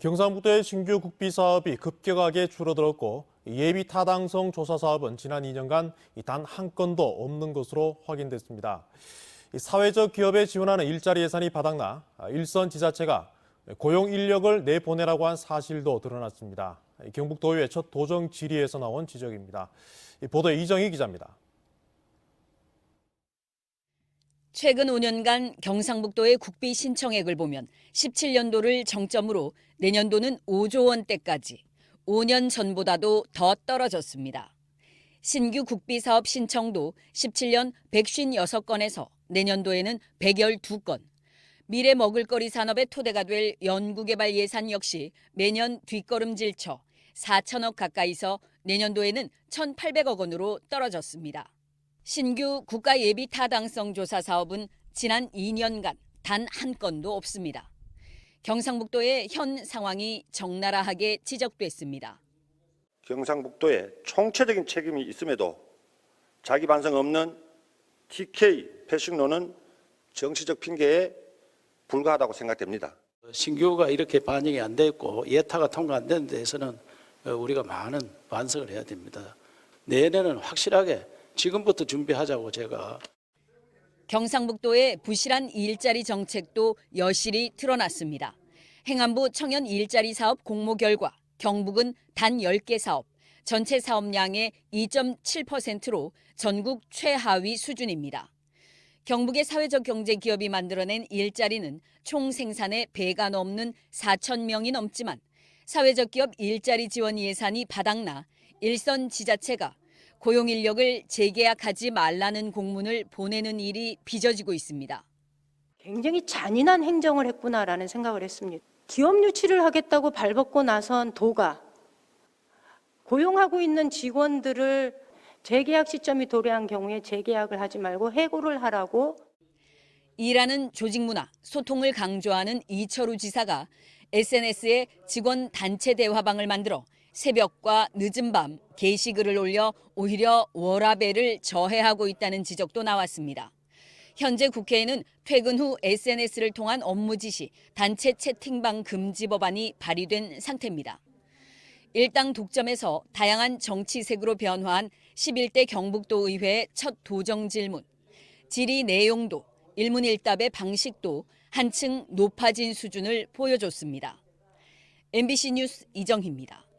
경상북도의 신규 국비 사업이 급격하게 줄어들었고 예비 타당성 조사 사업은 지난 2년간 단 한 건도 없는 것으로 확인됐습니다. 이 사회적 기업에 지원하는 일자리 예산이 바닥나 일선 지자체가 고용 인력을 내보내라고 한 사실도 드러났습니다. 경북도의회 첫 도정 질의에서 나온 지적입니다. 이 보도에 이정희 기자입니다. 최근 5년간 경상북도의 국비 신청액을 보면 17년도를 정점으로 내년도는 5조 원대까지 5년 전보다도 더 떨어졌습니다. 신규 국비 사업 신청도 17년 156건에서 내년도에는 112건, 미래 먹을거리 산업의 토대가 될 연구개발 예산 역시 매년 뒷걸음질쳐 4천억 가까이서 내년도에는 1,800억 원으로 떨어졌습니다. 신규 국가 예비 타당성 조사 사업은 지난 2년간 단 한 건도 없습니다. 경상북도의 현 상황이 적나라하게 지적됐습니다. 경상북도에 총체적인 책임이 있음에도 자기 반성 없는 TK 패싱론은 정치적 핑계에 불과하다고 생각됩니다. 신규가 이렇게 반영이 안 됐고 예타가 통과 안 된 데에서는 어, 우리가 많은 반성을 해야 됩니다. 내년에는 확실하게 지금부터 준비하자고 제가 경상북도의 부실한 일자리 정책도 여실히 드러났습니다. 행안부 청년 일자리 사업 공모 결과 경북은 단 10개 사업, 전체 사업량의 2.7%로 전국 최하위 수준입니다. 경북의 사회적 경제 기업이 만들어낸 일자리는 총 생산의 배가 넘는 4천 명이 넘지만 사회적 기업 일자리 지원 예산이 바닥나 일선 지자체가 고용 인력을 재계약하지 말라는 공문을 보내는 일이 빚어지고 있습니다. 굉장히 잔인한 행정을 했구나라는 생각을 했습니다. 기업 유치를 하겠다고 발벗고 나선 도가 고용하고 있는 직원들을 재계약 시점이 도래한 경우에 재계약을 하지 말고 해고를 하라고 일하는 조직 문화, 소통을 강조하는 이철우 지사가 SNS에 직원 단체 대화방을 만들어 새벽과 늦은 밤 게시글을 올려 오히려 워라밸을 저해하고 있다는 지적도 나왔습니다. 현재 국회에는 퇴근 후 SNS를 통한 업무 지시, 단체 채팅방 금지 법안이 발의된 상태입니다. 일당 독점에서 다양한 정치색으로 변화한 11대 경북도 의회의 첫 도정 질문. 질의 내용도 일문일답의 방식도 한층 높아진 수준을 보여줬습니다. MBC 뉴스 이정희입니다.